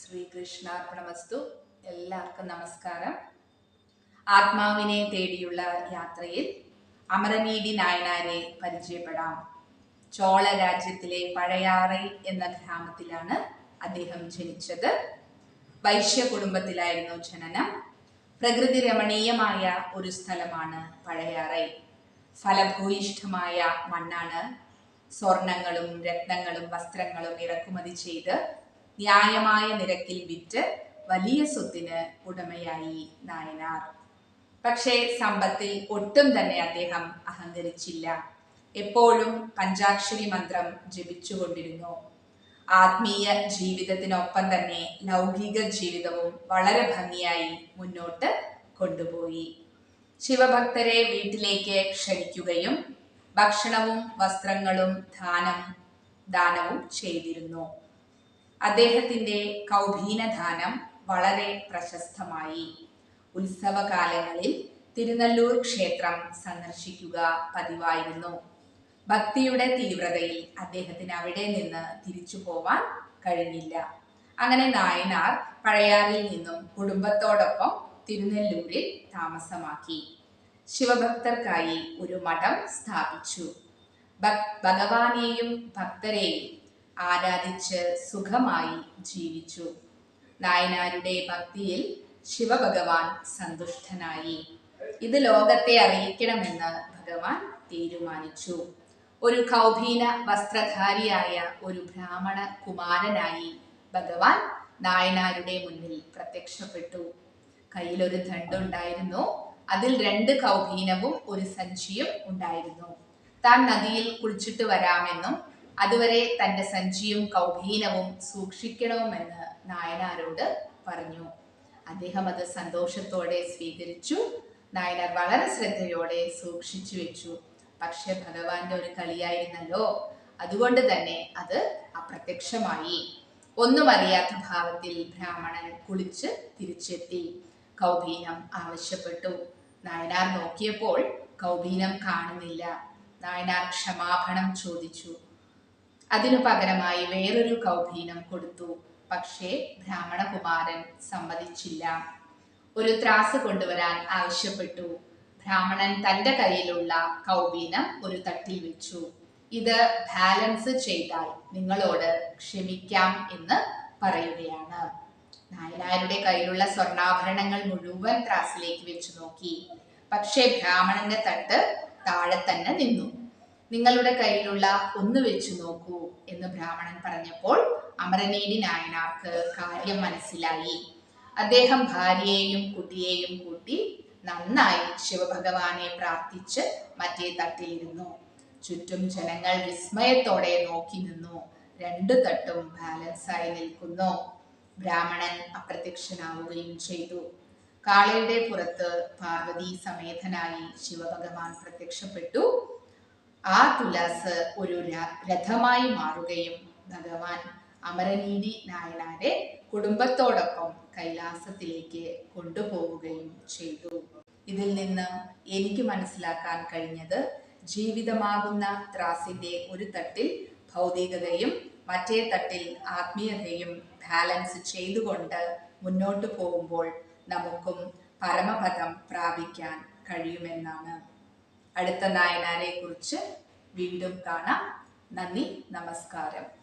ശ്രീകൃഷ്ണാർപ്പണമസ്തു എല്ലാവർക്കും നമസ്കാരം. ആത്മാവിനെ തേടിയുള്ള യാത്രയിൽ അമരനീടി നായനാരെ പരിചയപ്പെടാം. ചോള രാജ്യത്തിലെ പഴയാറൈ എന്ന ഗ്രാമത്തിലാണ് അദ്ദേഹം ജനിച്ചത്. വൈശ്യ കുടുംബത്തിലായിരുന്നു ജനനം. പ്രകൃതി രമണീയമായ ഒരു സ്ഥലമാണ് പഴയാറൈ. ഫലഭൂയിഷ്ഠമായ മണ്ണാണ് സ്വർണങ്ങളും രത്നങ്ങളും വസ്ത്രങ്ങളും ഇറക്കുമതി ചെയ്ത് ന്യായമായ നിരക്കിൽ വിറ്റ് വലിയ സ്വത്തിന് ഉടമയായി നായനാർ. പക്ഷേ സമ്പത്തിൽ ഒട്ടും തന്നെ അദ്ദേഹം അഹങ്കരിച്ചില്ല. എപ്പോഴും പഞ്ചാക്ഷരി മന്ത്രം ജപിച്ചുകൊണ്ടിരുന്നു. ആത്മീയ ജീവിതത്തിനൊപ്പം തന്നെ ലൗകിക ജീവിതവും വളരെ ഭംഗിയായി മുന്നോട്ട് കൊണ്ടുപോയി. ശിവഭക്തരെ വീട്ടിലേക്ക് ക്ഷണിക്കുകയും ഭക്ഷണവും വസ്ത്രങ്ങളും ദാനം ദാനവും ചെയ്തിരുന്നു. അദ്ദേഹത്തിന്റെ കൗഭീനദാനം വളരെ പ്രശസ്തമായി. ഉത്സവകാലങ്ങളിൽ തിരുനെല്ലൂർ ക്ഷേത്രം സന്ദർശിക്കുക പതിവായിരുന്നു. ഭക്തിയുടെ തീവ്രതയിൽ അദ്ദേഹത്തിന് അവിടെ നിന്ന് തിരിച്ചു പോവാൻ കഴിഞ്ഞില്ല. അങ്ങനെ നായനാർ പഴയാറിൽ നിന്നും കുടുംബത്തോടൊപ്പം തിരുനെല്ലൂരിൽ താമസമാക്കി. ശിവഭക്തർക്കായി ഒരു മഠം സ്ഥാപിച്ചു. ഭഗവാനെയും ഭക്തരെയും ആരാധിച്ച് സുഖമായി ജീവിച്ചു. നായനാരുടെ ഭക്തിയിൽ ശിവഭഗവാൻ സന്തുഷ്ടനായി. ഇത് ലോകത്തെ അറിയിക്കണമെന്ന് ഭഗവാൻ തീരുമാനിച്ചു. ഒരു കൗഭീന വസ്ത്രധാരിയായ ഒരു ബ്രാഹ്മണ കുമാരനായി ഭഗവാൻ നായനാരുടെ മുന്നിൽ പ്രത്യക്ഷപ്പെട്ടു. കയ്യിലൊരു ദണ്ടുണ്ടായിരുന്നു അതിൽ രണ്ട് കൗഭീനവും ഒരു സഞ്ചിയും ഉണ്ടായിരുന്നു. താൻ നദിയിൽ കുളിച്ചിട്ട് വരാമെന്നും അതുവരെ തന്റെ സഞ്ചിയും കൗഭീനവും സൂക്ഷിക്കണമെന്ന് നായനാരോട് പറഞ്ഞു. അദ്ദേഹം അത് സന്തോഷത്തോടെ സ്വീകരിച്ചു. നായനാർ വളരെ ശ്രദ്ധയോടെ സൂക്ഷിച്ചു വെച്ചു. പക്ഷെ ഭഗവാന്റെ ഒരു കളിയായിരുന്നല്ലോ. അതുകൊണ്ട് തന്നെ അത് അപ്രത്യക്ഷമായി. ഒന്നും അറിയാത്ത ഭാവത്തിൽ ബ്രാഹ്മണൻ കുളിച്ച് തിരിച്ചെത്തി. കൗബീനം ആവശ്യപ്പെട്ടു. നായനാർ നോക്കിയപ്പോൾ കൗബീനം കാണുന്നില്ല. നായനാർ ക്ഷമാപണം ചോദിച്ചു. അതിനു പകരമായി വേറൊരു കൗഭീനം കൊടുത്തു. പക്ഷേ ബ്രാഹ്മണകുമാരൻ സമ്മതിച്ചില്ല. ഒരു ത്രാസ് കൊണ്ടുവരാൻ ആവശ്യപ്പെട്ടു. ബ്രാഹ്മണൻ തന്റെ കയ്യിലുള്ള കൗബീനം ഒരു തട്ടിൽ വെച്ചു. ഇത് ബാലൻസ് ചെയ്താൽ നിങ്ങളോട് ക്ഷമിക്കാം എന്ന് പറയുകയാണ്. നായനാരുടെ കയ്യിലുള്ള സ്വർണാഭരണങ്ങൾ മുഴുവൻ ത്രാസിലേക്ക് വെച്ചു നോക്കി. പക്ഷേ ബ്രാഹ്മണന്റെ തട്ട് താഴെ തന്നെ നിന്നു. നിങ്ങളുടെ കയ്യിലുള്ള ഒന്ന് വെച്ചു നോക്കൂ എന്ന് ബ്രാഹ്മണൻ പറഞ്ഞപ്പോൾ അമരനേനി നായനാർക്ക് കാര്യം മനസ്സിലായി. അദ്ദേഹം ഭാര്യയെയും കുട്ടിയെയും കൂട്ടി നന്നായി ശിവഭഗവാനെ പ്രാർത്ഥിച്ച് മറ്റേ തട്ടിലിരുന്നു. ചുറ്റും ജനങ്ങൾ വിസ്മയത്തോടെ നോക്കി നിന്നു. രണ്ടു തട്ടും ബാലൻസായി നിൽക്കുന്നു. ബ്രാഹ്മണൻ അപ്രത്യക്ഷനാവുകയും ചെയ്തു. കാളയുടെ പുറത്ത് പാർവതി സമേതനായി ശിവഭഗവാൻ പ്രത്യക്ഷപ്പെട്ടു. ആ തുലാസ് ഒരു രഥമായി മാറുകയും ഭഗവാൻ അമരനീതി നായനാരെ കുടുംബത്തോടൊപ്പം കൈലാസത്തിലേക്ക് കൊണ്ടുപോവുകയും ചെയ്തു. ഇതിൽ നിന്ന് എനിക്ക് മനസ്സിലാക്കാൻ കഴിഞ്ഞത് ജീവിതമാകുന്ന ത്രാസിന്റെ ഒരു തട്ടിൽ ഭൗതികതയും മറ്റേ തട്ടിൽ ആത്മീയതയും ബാലൻസ് ചെയ്തുകൊണ്ട് മുന്നോട്ട് പോകുമ്പോൾ നമുക്കും പരമപദം പ്രാപിക്കാൻ കഴിയുമെന്നാണ് അടുത്ത നായനാരെ കുറിച്ച് വീണ്ടും കാണാം. നന്ദി നമസ്കാരം.